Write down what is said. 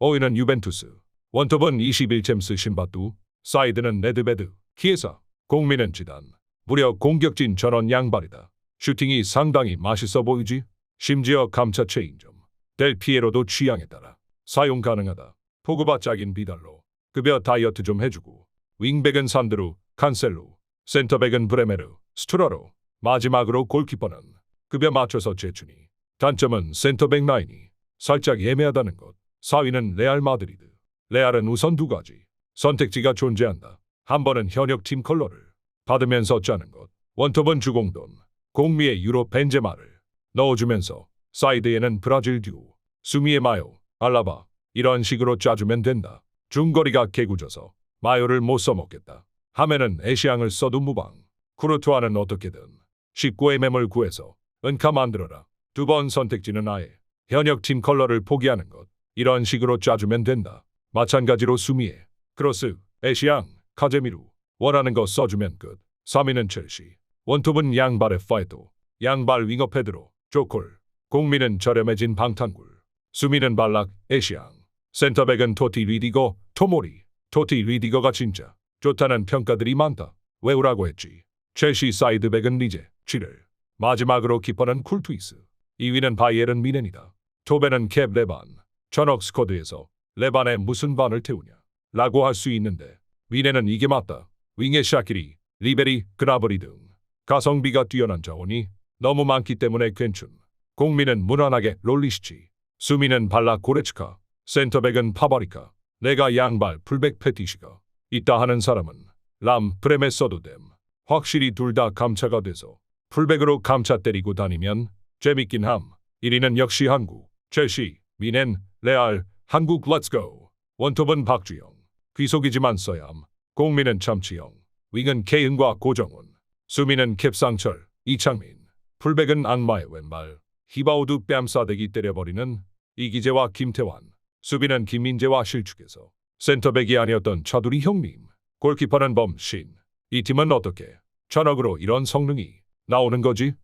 오이는 유벤투스, 원톱은 21챔스 신바뚜, 사이드는 레드베드, 키에사, 공민은 지단. 무려 공격진 전원 양발이다. 슈팅이 상당히 맛있어 보이지? 심지어 감차 체인점. 델 피에로도 취향에 따라 사용 가능하다. 포그바 짝인 비달로 급여 다이어트 좀 해주고 윙백은 산드루, 칸셀루, 센터백은 브레메르, 스투라로 마지막으로 골키퍼는 급여 맞춰서 제추니 단점은 센터백 라인이 살짝 애매하다는 것. 4위는 레알 마드리드. 레알은 우선 두 가지 선택지가 존재한다. 한 번은 현역 팀 컬러를 받으면서 짜는 것. 원톱은 주공돈, 공미의 유로 벤제마를 넣어주면서 사이드에는 브라질 듀오, 수미의 마요, 알라바 이런 식으로 짜주면 된다. 중거리가 개구져서 마요를 못 써먹겠다. 하면은 애시앙을 써도 무방. 쿠르투아는 어떻게든 19의 매물 구해서 은카 만들어라. 두 번 선택지는 아예 현역 팀 컬러를 포기하는 것. 이런 식으로 짜주면 된다. 마찬가지로 수미에 크로스, 애시앙, 카제미루 원하는 거 써주면 끝. 3위는 첼시. 원톱은 양발의 파이토, 양발 윙어 페드로, 조콜. 공민은 저렴해진 방탄굴. 수미는 발락, 애시앙. 센터백은 토티 리디거, 토모리. 토티 리디거가 진짜 좋다는 평가들이 많다. 외우라고 했지. 첼시 사이드백은 리제, 7을. 마지막으로 키퍼는 쿨트위스. 2위는 바이에른 미넨이다. 토베는 캡 레반. 전억 스쿼드에서 레반에 무슨 반을 태우냐. 라고 할 수 있는데 미넨은 이게 맞다. 윙의 샤키리, 리베리, 그나버리 등 가성비가 뛰어난 자원이 너무 많기 때문에 괜춘. 공민은 무난하게 롤리시치. 수미는 발라 고레츠카. 센터백은 파바리카. 내가 양발 풀백 패티시가 있다 하는 사람은 람 프렘에 써도 됨. 확실히 둘 다 감차가 돼서 풀백으로 감차 때리고 다니면 재밌긴 함. 1위는 역시 한국. 첼시, 미넨, 레알, 한국 렛츠고. 원톱은 박주영. 귀속이지만 써얌. 공민은 참치영. 윙은 케은과 고정훈. 수미는 캡상철, 이창민. 풀백은 악마의 왼발. 히바우드 뺨싸대기 때려버리는 이기재와 김태환. 수비는 김민재와 실축에서 센터백이 아니었던 차두리 형님. 골키퍼는 범신. 이 팀은 어떻게 천억으로 이런 성능이 나오는 거지?